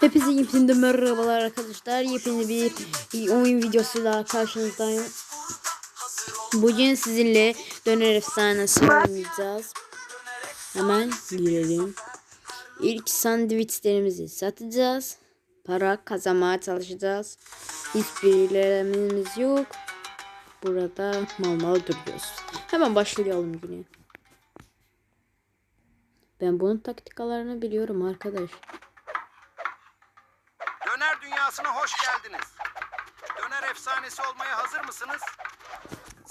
Hepinize yepyeni merhabalar arkadaşlar. Yepyeni bir oyun videosuyla karşınızdayım. Bugün sizinle döner efsanesi oynayacağız. Hemen girelim. İlk sandviçlerimizi satacağız. Para kazanmaya çalışacağız. Hiçbirlerimiz yok. Burada mal mal duruyoruz. Hemen başlayalım yine. Ben bunun taktikalarını biliyorum arkadaş. Döner dünyasına hoş geldiniz. Döner efsanesi olmaya hazır mısınız?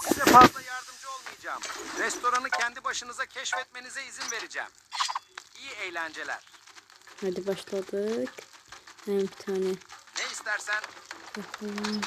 Size fazla yardımcı olmayacağım. Restoranı kendi başınıza keşfetmenize izin vereceğim. İyi eğlenceler. Hadi başladık. Hem bir tane. Ne istersen bakalım.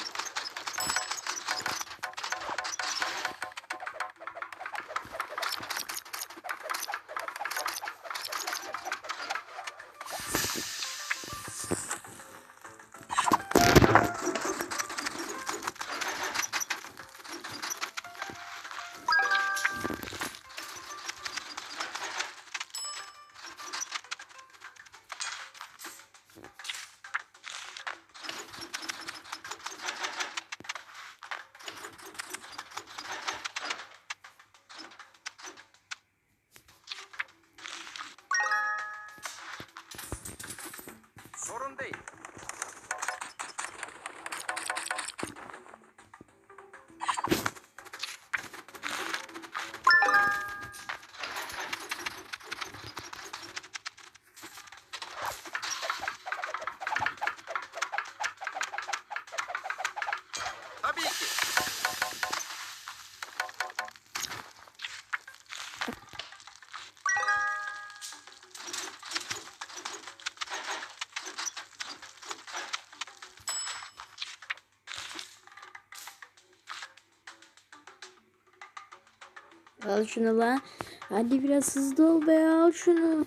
Al şunu lan. Hadi biraz hızlı ol be al şunu.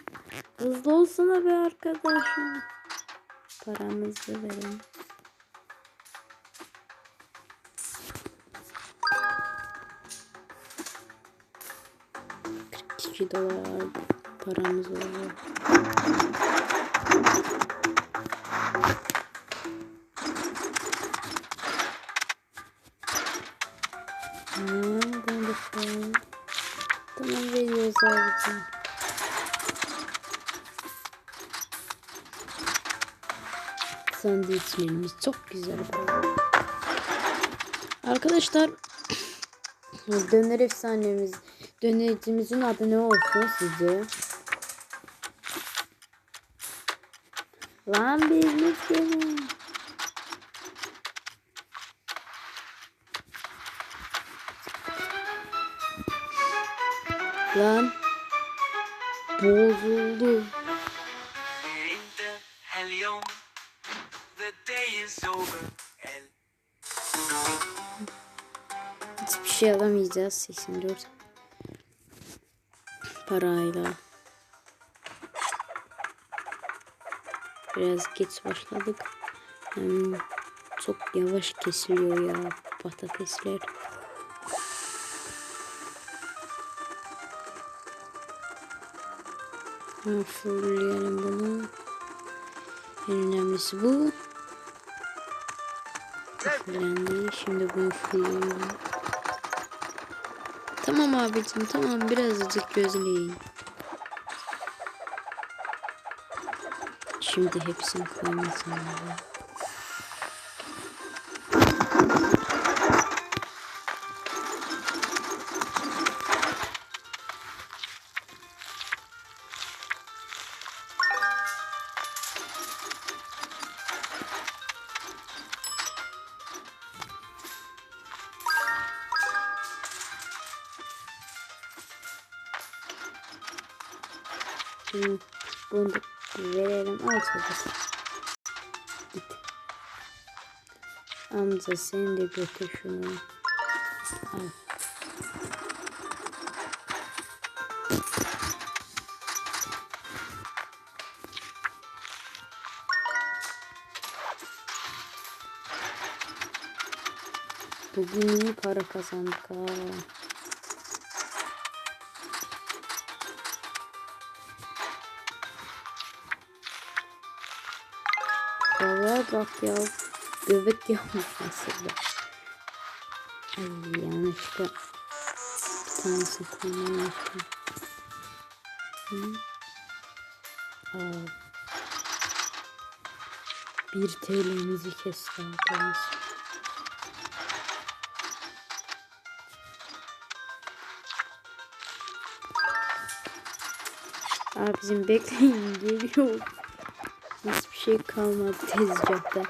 Hızlı olsana be arkadaşım. Paramızı verin. İki dolar paramız. Tamam, bunu da koy. Tamam veriyoruz abicim. Sandviçlerimiz çok güzel. Arkadaşlar döner efsanemiz dönercimizin adı ne olsun sizce? Lan biriniz Lan. Bozuldu. Hiçbir şey alamayacağız 84 parayla. Biraz geç başladık. Yani çok yavaş kesiliyor ya patatesler. Ha, Fullleyelim bunu. En önemlisi bu. Fullendi. Şimdi bunu fullleyelim. Tamam abicim tamam birazcık gözleyin. Şimdi hepsini koyma zamanı. Şimdi bunu da verelim. Al çabuk. Git. Amca sen de götür şunu. Al. Bugün iyi para kazandık ha. Vallahi bak ya. Göbek yapmış mesela. Ay yanlışlıkla bir tanesini. Hı. Aa. Bir TL'mizi kesti arkadaşlar. Abicim bekleyin geliyor. Şey kalmadı tezgahta.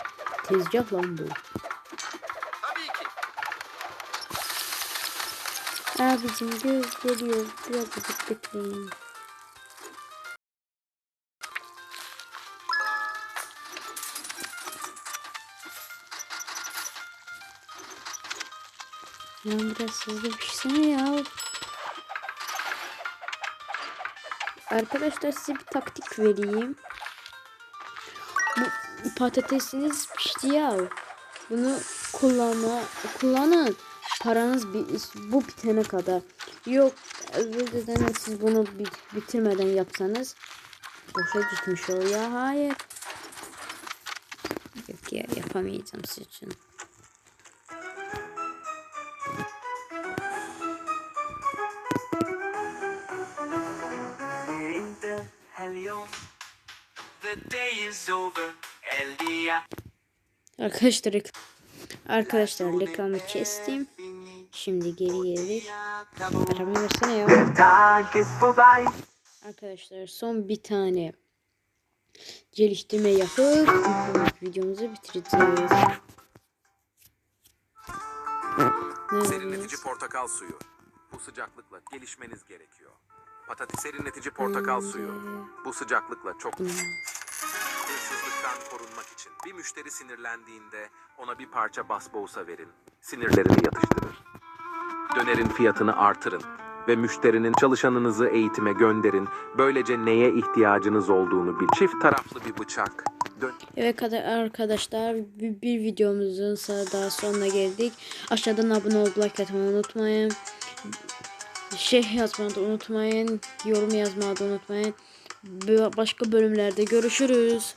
Tezgah lan bu. Abicim göz geliyor. Biraz da bekleyin. Lan biraz hızlı pişsene ya. Arkadaşlar size bir taktik vereyim. Patatesiniz pişti ya. Bunu kullanma, kullanın. Paranız bu bitene kadar. Yok önceden siz bunu bi- bitirmeden yapsanız boşa gitmiş oluyor. Ya hayır. Yok ya yapamayacağım sizin için. The day is over. Arkadaşlar arkadaşlar reklamı kestim. Şimdi geri geldik. Arabayı versene ya. Arkadaşlar son bir tane geliştirme yapıp videomuzu bitireceğiz. Serinletici portakal suyu. Bu sıcaklıkla gelişmeniz gerekiyor. Patates serinletici portakal suyu. Bu sıcaklıkla çok hırsızlıktan korunmak için. Bir müşteri sinirlendiğinde ona bir parça basbousa verin. Sinirlerini yatıştırır. Dönerin fiyatını artırın ve müşterinin çalışanınızı eğitime gönderin. Böylece neye ihtiyacınız olduğunu bil. Çift taraflı bir bıçak. Dön Evet arkadaşlar bir, bir videomuzun daha sonuna geldik. Aşağıdan abone olup like atmayı unutmayın. Şey yazmayı unutmayın. Yorum yazmayı unutmayın. Başka bölümlerde görüşürüz.